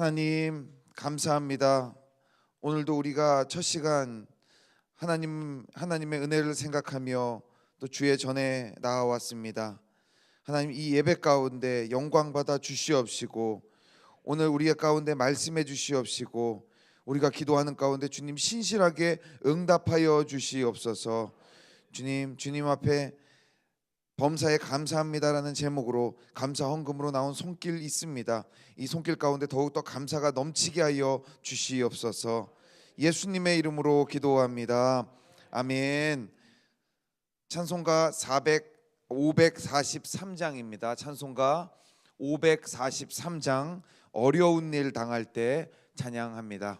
하나님 감사합니다. 오늘도 우리가 첫 시간 하나님 하나님의 은혜를 생각하며 또 주의 전에 나와왔습니다. 하나님 이 예배 가운데 영광 받아 주시옵시고 오늘 우리의 가운데 말씀해 주시옵시고 우리가 기도하는 가운데 주님 신실하게 응답하여 주시옵소서. 주님 주님 앞에 범사에 감사합니다라는 제목으로 감사 헌금으로 나온 손길 있습니다. 이 손길 가운데 더욱더 감사가 넘치게 하여 주시옵소서. 예수님의 이름으로 기도합니다. 아멘. 찬송가 400 543장입니다. 찬송가 543장 어려운 일 당할 때 찬양합니다.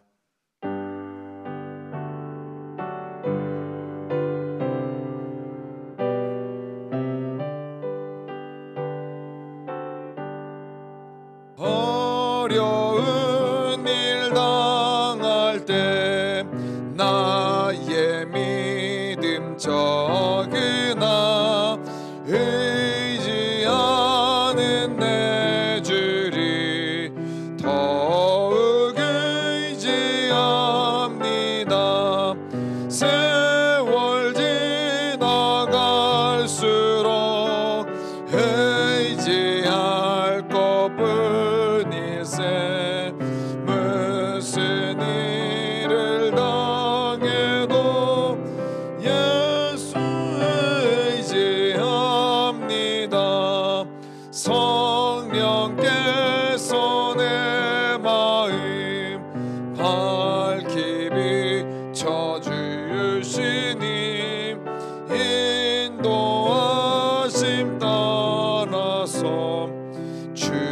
따라서 주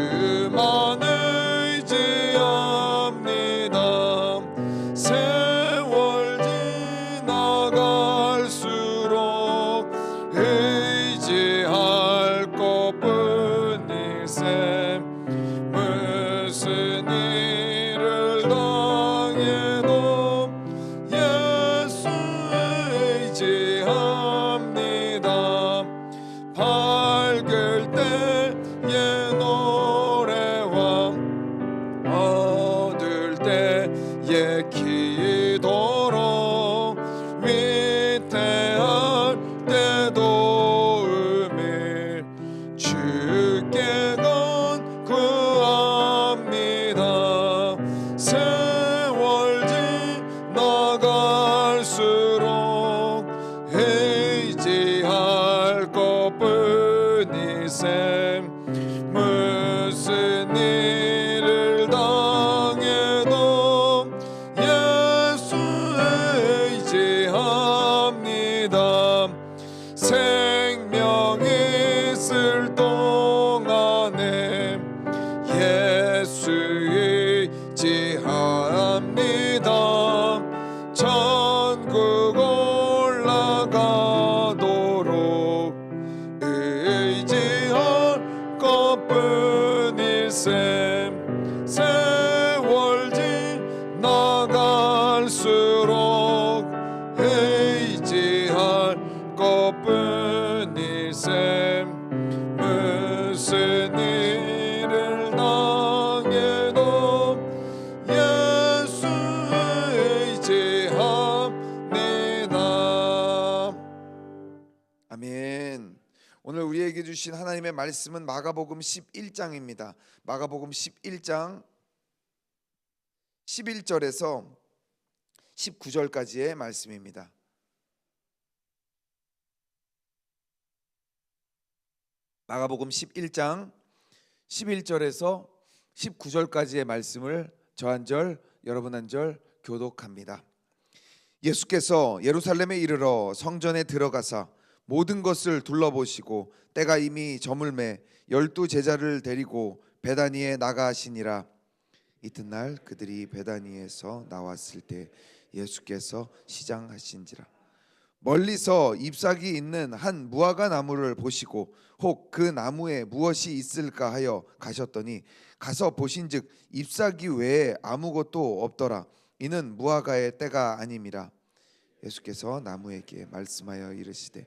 예 아멘. 오늘 우리에게 주신 하나님의 말씀은 마가복음 11장입니다. 마가복음 11장 11절에서 19절까지의 말씀입니다. 마가복음 11장 11절에서 19절까지의 말씀을 저 한 절 여러분 한 절 교독합니다. 예수께서 예루살렘에 이르러 성전에 들어가사 모든 것을 둘러보시고 때가 이미 저물매 열두 제자를 데리고 베다니에 나가시니라. 이튿날 그들이 베다니에서 나왔을 때 예수께서 시장하신지라. 멀리서 잎사귀 있는 한 무화과 나무를 보시고 혹 그 나무에 무엇이 있을까 하여 가셨더니 가서 보신즉 잎사귀 외에 아무것도 없더라. 이는 무화과의 때가 아님이라. 예수께서 나무에게 말씀하여 이르시되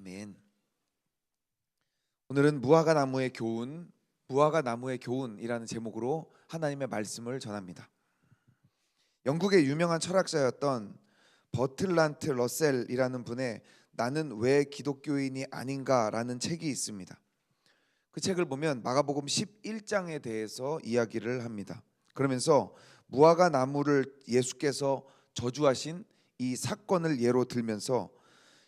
아멘. 오늘은 무화과 나무의 교훈, 무화과 나무의 교훈이라는 제목으로 하나님의 말씀을 전합니다. 영국의 유명한 철학자였던 버틀란트 러셀이라는 분의 나는 왜 기독교인이 아닌가라는 책이 있습니다. 그 책을 보면 마가복음 11장에 대해서 이야기를 합니다. 그러면서 무화과 나무를 예수께서 저주하신 이 사건을 예로 들면서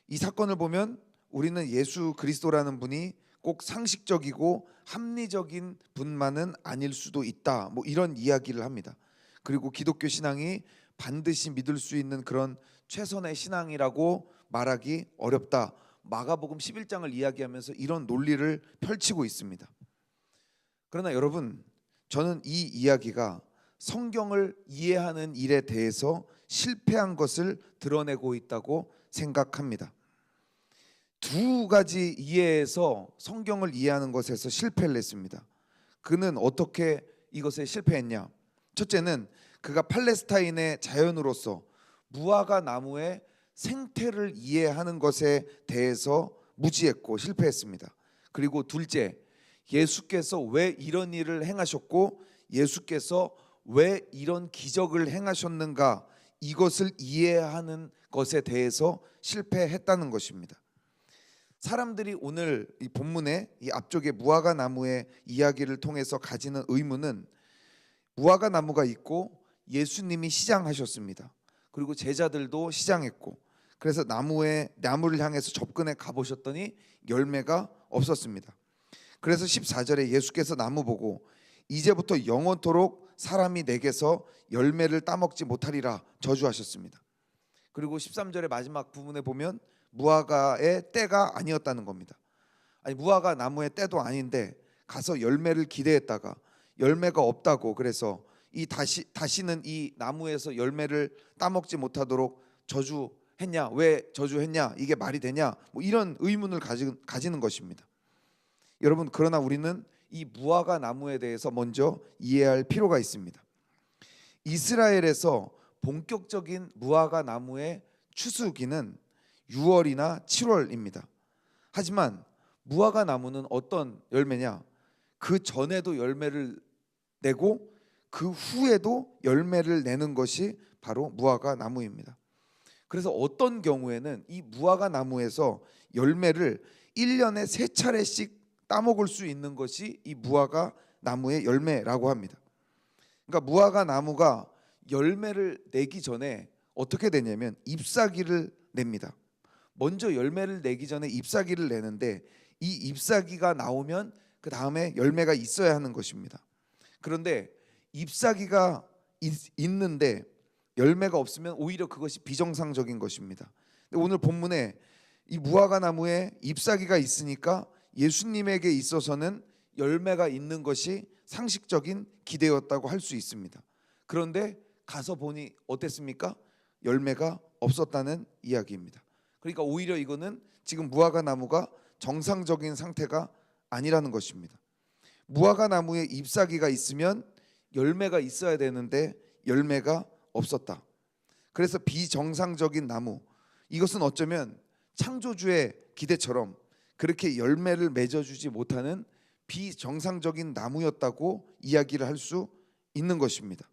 이 사건을 보면 우리는 예수 그리스도라는 분이 꼭 상식적이고 합리적인 분만은 아닐 수도 있다. 뭐 이런 이야기를 합니다. 그리고 기독교 신앙이 반드시 믿을 수 있는 그런 최선의 신앙이라고 말하기 어렵다. 마가복음 11장을 이야기하면서 이런 논리를 펼치고 있습니다. 그러나 여러분, 저는 이 이야기가 성경을 이해하는 일에 대해서 실패한 것을 드러내고 있다고 생각합니다. 두 가지 이해에서 성경을 이해하는 것에서 실패를 했습니다. 그는 어떻게 이것에 실패했냐? 첫째는 그가 팔레스타인의 자연으로서 무화과 나무의 생태를 이해하는 것에 대해서 무지했고 실패했습니다. 그리고 둘째, 예수께서 왜 이런 일을 행하셨고 예수께서 왜 이런 기적을 행하셨는가 이것을 이해하는 것에 대해서 실패했다는 것입니다. 사람들이 오늘 이 본문의 이 앞쪽에 무화과 나무의 이야기를 통해서 가지는 의문은 무화과 나무가 있고 예수님이 시장하셨습니다. 그리고 제자들도 시장했고 그래서 나무에 나무를 향해서 접근해 가보셨더니 열매가 없었습니다. 그래서 14절에 예수께서 나무 보고 이제부터 영원토록 사람이 내게서 열매를 따먹지 못하리라 저주하셨습니다. 그리고 13절의 마지막 부분에 보면 무화과의 때가 아니었다는 겁니다. 아니 무화과 나무의 때도 아닌데 가서 열매를 기대했다가 열매가 없다고 그래서 이 다시 다시는 이 나무에서 열매를 따먹지 못하도록 저주했냐? 왜 저주했냐? 이게 말이 되냐? 뭐 이런 의문을 가지, 가지는 것입니다. 여러분 그러나 우리는 이 무화과 나무에 대해서 먼저 이해할 필요가 있습니다. 이스라엘에서 본격적인 무화과 나무의 추수기는 6월이나 7월입니다. 하지만 무화과 나무는 어떤 열매냐? 그 전에도 열매를 내고 그 후에도 열매를 내는 것이 바로 무화과 나무입니다. 그래서 어떤 경우에는 이 무화과 나무에서 열매를 1년에 세 차례씩 따먹을 수 있는 것이 이 무화과 나무의 열매라고 합니다. 그러니까 무화과 나무가 열매를 내기 전에 어떻게 되냐면 잎사귀를 냅니다. 먼저 열매를 내기 전에 잎사귀를 내는데 이 잎사귀가 나오면 그 다음에 열매가 있어야 하는 것입니다. 그런데 잎사귀가 있, 있는데 열매가 없으면 오히려 그것이 비정상적인 것입니다. 오늘 본문에 이 무화과 나무에 잎사귀가 있으니까 예수님에게 있어서는 열매가 있는 것이 상식적인 기대였다고 할 수 있습니다. 그런데 가서 보니 어땠습니까? 열매가 없었다는 이야기입니다. 그러니까 오히려 이거는 지금 무화과 나무가 정상적인 상태가 아니라는 것입니다. 무화과 나무에 잎사귀가 있으면 열매가 있어야 되는데 열매가 없었다. 그래서 비정상적인 나무 이것은 어쩌면 창조주의 기대처럼 그렇게 열매를 맺어주지 못하는 비정상적인 나무였다고 이야기를 할 수 있는 것입니다.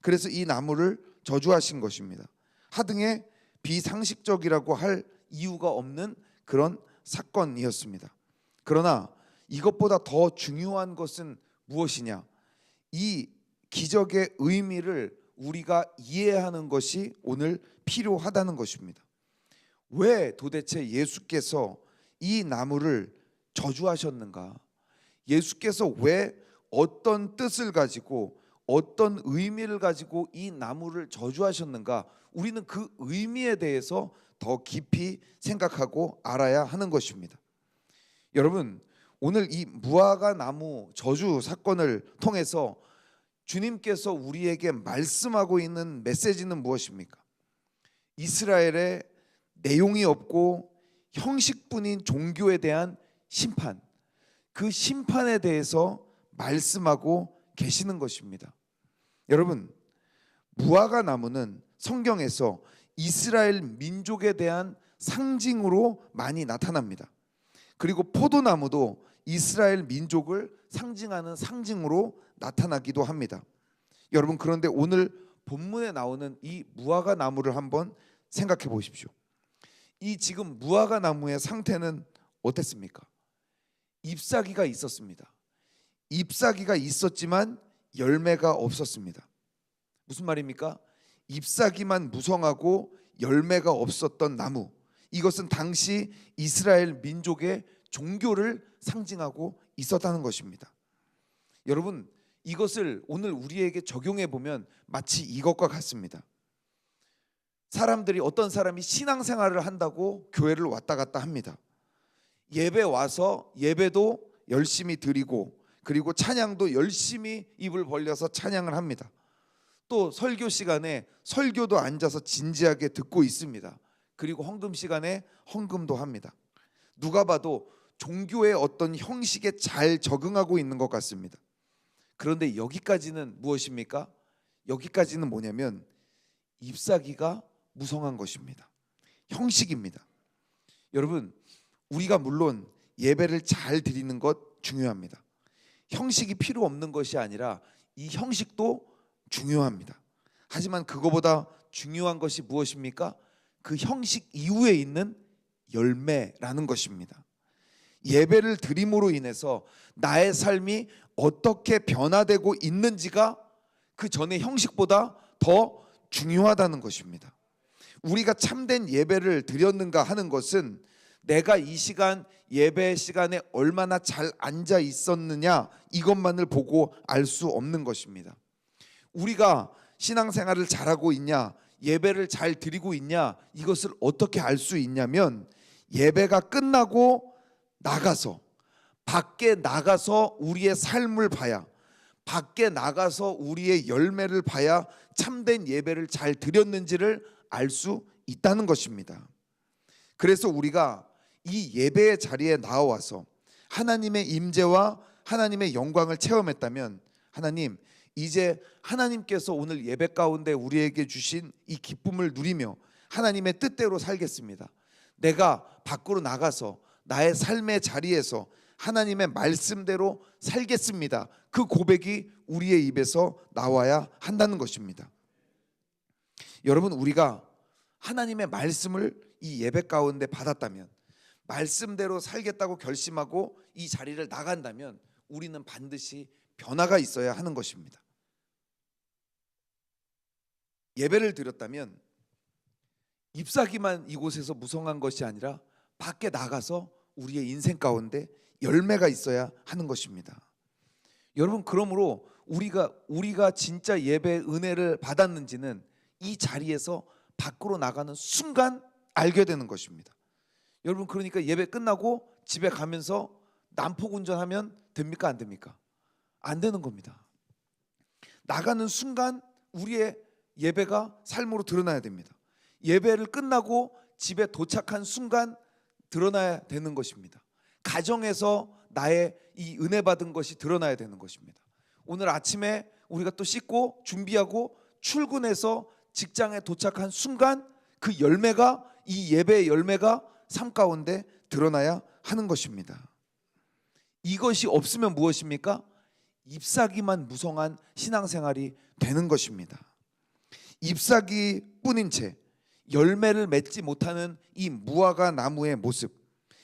그래서 이 나무를 저주하신 것입니다. 하등에 비상식적이라고 할 이유가 없는 그런 사건이었습니다. 그러나 이것보다 더 중요한 것은 무엇이냐? 이 기적의 의미를 우리가 이해하는 것이 오늘 필요하다는 것입니다. 왜 도대체 예수께서 이 나무를 저주하셨는가? 예수께서 왜 어떤 뜻을 가지고 어떤 의미를 가지고 이 나무를 저주하셨는가? 우리는 그 의미에 대해서 더 깊이 생각하고 알아야 하는 것입니다. 여러분, 오늘 이 무화과 나무 저주 사건을 통해서 주님께서 우리에게 말씀하고 있는 메시지는 무엇입니까? 이스라엘의 내용이 없고 형식뿐인 종교에 대한 심판, 그 심판에 대해서 말씀하고 계시는 것입니다. 여러분, 무화과 나무는 성경에서 이스라엘 민족에 대한 상징으로 많이 나타납니다. 그리고 포도나무도 이스라엘 민족을 상징하는 상징으로 나타나기도 합니다. 여러분 그런데 오늘 본문에 나오는 이 무화과 나무를 한번 생각해 보십시오. 이 지금 무화과 나무의 상태는 어땠습니까? 잎사귀가 있었습니다. 잎사귀가 있었지만 열매가 없었습니다. 무슨 말입니까? 잎사귀만 무성하고 열매가 없었던 나무. 이것은 당시 이스라엘 민족의 종교를 상징하고 있었다는 것입니다. 여러분, 이것을 오늘 우리에게 적용해 보면 마치 이것과 같습니다. 사람들이 어떤 사람이 신앙생활을 한다고 교회를 왔다 갔다 합니다. 예배 와서 예배도 열심히 드리고 그리고 찬양도 열심히 입을 벌려서 찬양을 합니다. 또 설교 시간에 설교도 앉아서 진지하게 듣고 있습니다. 그리고 헌금 시간에 헌금도 합니다. 누가 봐도 종교의 어떤 형식에 잘 적응하고 있는 것 같습니다. 그런데 여기까지는 무엇입니까? 여기까지는 뭐냐면 잎사귀가 무성한 것입니다. 형식입니다. 여러분, 우리가 물론 예배를 잘 드리는 것 중요합니다. 형식이 필요 없는 것이 아니라 이 형식도 중요합니다. 하지만 그거보다 중요한 것이 무엇입니까? 그 형식 이후에 있는 열매라는 것입니다. 예배를 드림으로 인해서 나의 삶이 어떻게 변화되고 있는지가 그 전의 형식보다 더 중요하다는 것입니다. 우리가 참된 예배를 드렸는가 하는 것은 내가 이 시간 예배 시간에 얼마나 잘 앉아 있었느냐 이것만을 보고 알 수 없는 것입니다. 우리가 신앙생활을 잘하고 있냐, 예배를 잘 드리고 있냐 이것을 어떻게 알 수 있냐면 예배가 끝나고 나가서 밖에 나가서 우리의 삶을 봐야 밖에 나가서 우리의 열매를 봐야 참된 예배를 잘 드렸는지를 알 수 있다는 것입니다. 그래서 우리가 이 예배의 자리에 나와서 하나님의 임재와 하나님의 영광을 체험했다면 하나님 이제 하나님께서 오늘 예배 가운데 우리에게 주신 이 기쁨을 누리며 하나님의 뜻대로 살겠습니다. 내가 밖으로 나가서 나의 삶의 자리에서 하나님의 말씀대로 살겠습니다. 그 고백이 우리의 입에서 나와야 한다는 것입니다. 여러분 우리가 하나님의 말씀을 이 예배 가운데 받았다면 말씀대로 살겠다고 결심하고 이 자리를 나간다면 우리는 반드시 변화가 있어야 하는 것입니다. 예배를 드렸다면 잎사귀만 이곳에서 무성한 것이 아니라 밖에 나가서 우리의 인생 가운데 열매가 있어야 하는 것입니다. 여러분 그러므로 우리가 우리가 진짜 예배 은혜를 받았는지는 이 자리에서 밖으로 나가는 순간 알게 되는 것입니다. 여러분 그러니까 예배 끝나고 집에 가면서 난폭 운전하면 됩니까 안 됩니까? 안 되는 겁니다. 나가는 순간 우리의 예배가 삶으로 드러나야 됩니다. 예배를 끝나고 집에 도착한 순간 드러나야 되는 것입니다. 가정에서 나의 이 은혜 받은 것이 드러나야 되는 것입니다. 오늘 아침에 우리가 또 씻고 준비하고 출근해서 직장에 도착한 순간 그 열매가 이 예배의 열매가 삶 가운데 드러나야 하는 것입니다. 이것이 없으면 무엇입니까? 잎사귀만 무성한 신앙생활이 되는 것입니다. 잎사귀뿐인 채 열매를 맺지 못하는 이 무화과 나무의 모습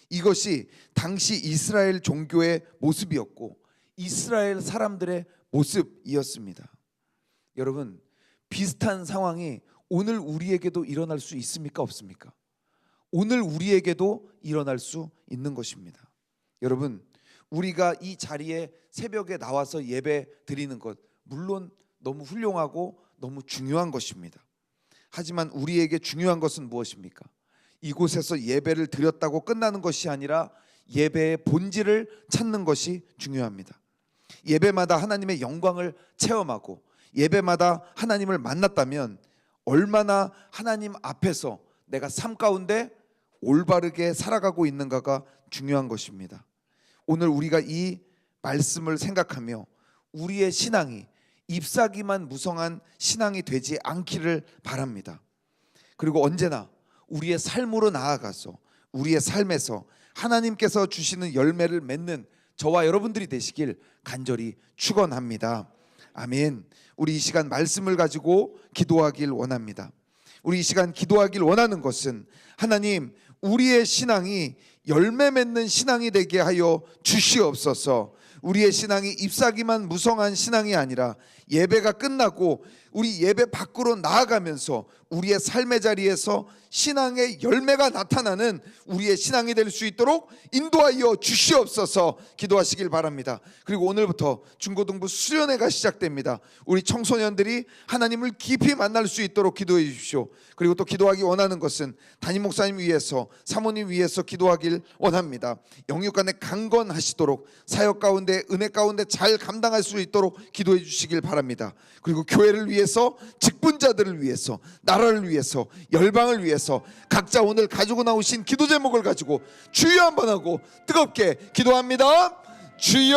이것이 당시 이스라엘 종교의 모습이었고 이스라엘 사람들의 모습이었습니다. 여러분 비슷한 상황이 오늘 우리에게도 일어날 수 있습니까 없습니까? 오늘 우리에게도 일어날 수 있는 것입니다. 여러분 우리가 이 자리에 새벽에 나와서 예배 드리는 것 물론 너무 훌륭하고 너무 중요한 것입니다. 하지만 우리에게 중요한 것은 무엇입니까? 이곳에서 예배를 드렸다고 끝나는 것이 아니라 예배의 본질을 찾는 것이 중요합니다. 예배마다 하나님의 영광을 체험하고 예배마다 하나님을 만났다면 얼마나 하나님 앞에서 내가 삶 가운데 올바르게 살아가고 있는가가 중요한 것입니다. 오늘 우리가 이 말씀을 생각하며 우리의 신앙이 잎사귀만 무성한 신앙이 되지 않기를 바랍니다. 그리고 언제나 우리의 삶으로 나아가서 우리의 삶에서 하나님께서 주시는 열매를 맺는 저와 여러분들이 되시길 간절히 축원합니다. 아멘. 우리 이 시간 말씀을 가지고 기도하길 원합니다. 우리 이 시간 기도하길 원하는 것은 하나님 우리의 신앙이 열매 맺는 신앙이 되게 하여 주시옵소서. 우리의 신앙이 잎사귀만 무성한 신앙이 아니라 예배가 끝나고 우리 예배 밖으로 나아가면서 우리의 삶의 자리에서 신앙의 열매가 나타나는 우리의 신앙이 될 수 있도록 인도하여 주시옵소서 기도하시길 바랍니다. 그리고 오늘부터 중고등부 수련회가 시작됩니다. 우리 청소년들이 하나님을 깊이 만날 수 있도록 기도해 주십시오. 그리고 또 기도하기 원하는 것은 담임 목사님 위해서 사모님 위해서 기도하길 원합니다. 영육간에 강건하시도록 사역 가운데 은혜 가운데 잘 감당할 수 있도록 기도해 주시길 바랍니다. 그리고 교회를 위해 서 직분자들을 위해서 나라를 위해서 열방을 위해서 각자 오늘 가지고 나오신 기도 제목을 가지고 주여 한번 하고 뜨겁게 기도합니다. 주여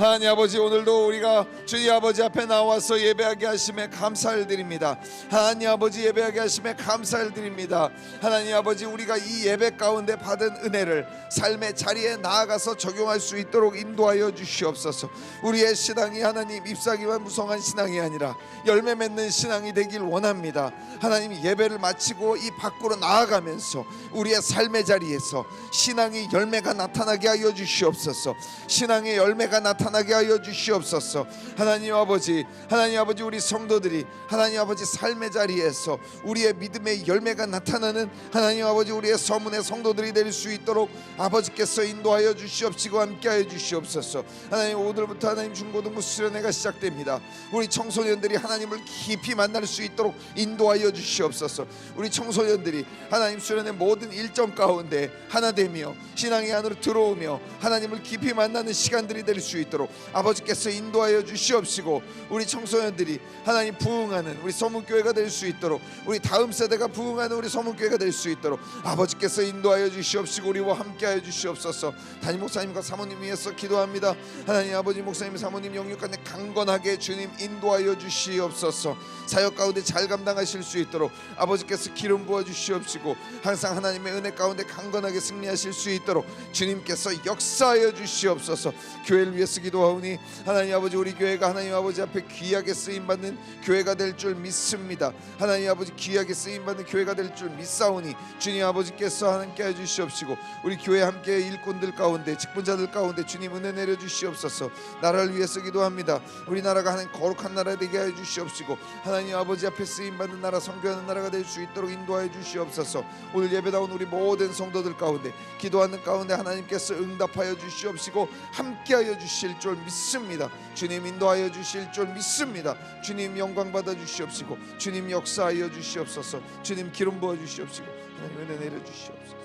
하나님 아버지 오늘도 우리가 주의 아버지 앞에 나와서 예배하게 하심에 감사를 드립니다. 하나님 아버지 예배하게 하심에 감사를 드립니다. 하나님 아버지 우리가 이 예배 가운데 받은 은혜를 삶의 자리에 나아가서 적용할 수 있도록 인도하여 주시옵소서. 우리의 신앙이 하나님 잎사귀만 무성한 신앙이 아니라 열매 맺는 신앙이 되길 원합니다. 하나님 예배를 마치고 이 밖으로 나아가면서 우리의 삶의 자리에서 신앙이 열매가 나타나게 하여 주시옵소서. 신앙의 열매가 나타 나게 하여 주시옵소서. 하나님 아버지 하나님 아버지 우리 성도들이 하나님 아버지 삶의 자리에서 우리의 믿음의 열매가 나타나는 하나님 아버지 우리의 서문의 성도들이 될 수 있도록 아버지께서 인도하여 주시옵시고 함께하여 주시옵소서. 하나님 오늘부터 하나님 중고등부 수련회가 시작됩니다. 우리 청소년들이 하나님을 깊이 만날 수 있도록 인도하여 주시옵소서. 우리 청소년들이 하나님 수련의 모든 일정 가운데 하나 되며 신앙의 안으로 들어오며 하나님을 깊이 만나는 시간들이 될 수 있도록 아버지께서 인도하여 주시옵시고 우리 청소년들이 하나님 부흥하는 우리 서문교회가 될 수 있도록 우리 다음 세대가 부흥하는 우리 서문교회가 될 수 있도록 아버지께서 인도하여 주시옵시고 우리와 함께하여 주시옵소서. 담임 목사님과 사모님 위해서 기도합니다. 하나님 아버지 목사님 사모님 영육간에 강건하게 주님 인도하여 주시옵소서. 사역 가운데 잘 감당하실 수 있도록 아버지께서 기름 부어 주시옵시고 항상 하나님의 은혜 가운데 강건하게 승리하실 수 있도록 주님께서 역사하여 주시옵소서. 교회를 위해서 기도 하오니 믿사오니 하나님 아버지 우리 교회가 하나님 아버지 앞에 귀하게 쓰임 받는 교회가 될 줄 믿습니다. 하나님 아버지 귀하게 쓰임 받는 교회가 될 줄 믿사오니 주님 아버지께서 하나님께 해 주시옵시고 우리 교회 함께 일꾼들 가운데 직분자들 가운데 주님 은혜 내려 주시옵소서. 나라를 위해서 기도합니다. 우리나라가 하나님 거룩한 나라 되게 해 주시옵시고 하나님 아버지 앞에 쓰임 받는 나라 선교하는 나라가 될 수 있도록 인도하여 주시옵소서. 오늘 예배다운 우리 모든 성도들 가운데 기도하는 가운데 하나님께서 응답하여 주시옵시고 함께하여 주실 줄 믿습니다. 주님 인도하여 주실 줄 믿습니다. 주님 영광 받아 주시옵시고 주님 역사하여 주시옵소서. 주님 기름 부어 주시옵시고 하나님 은혜 내려 주시옵소서.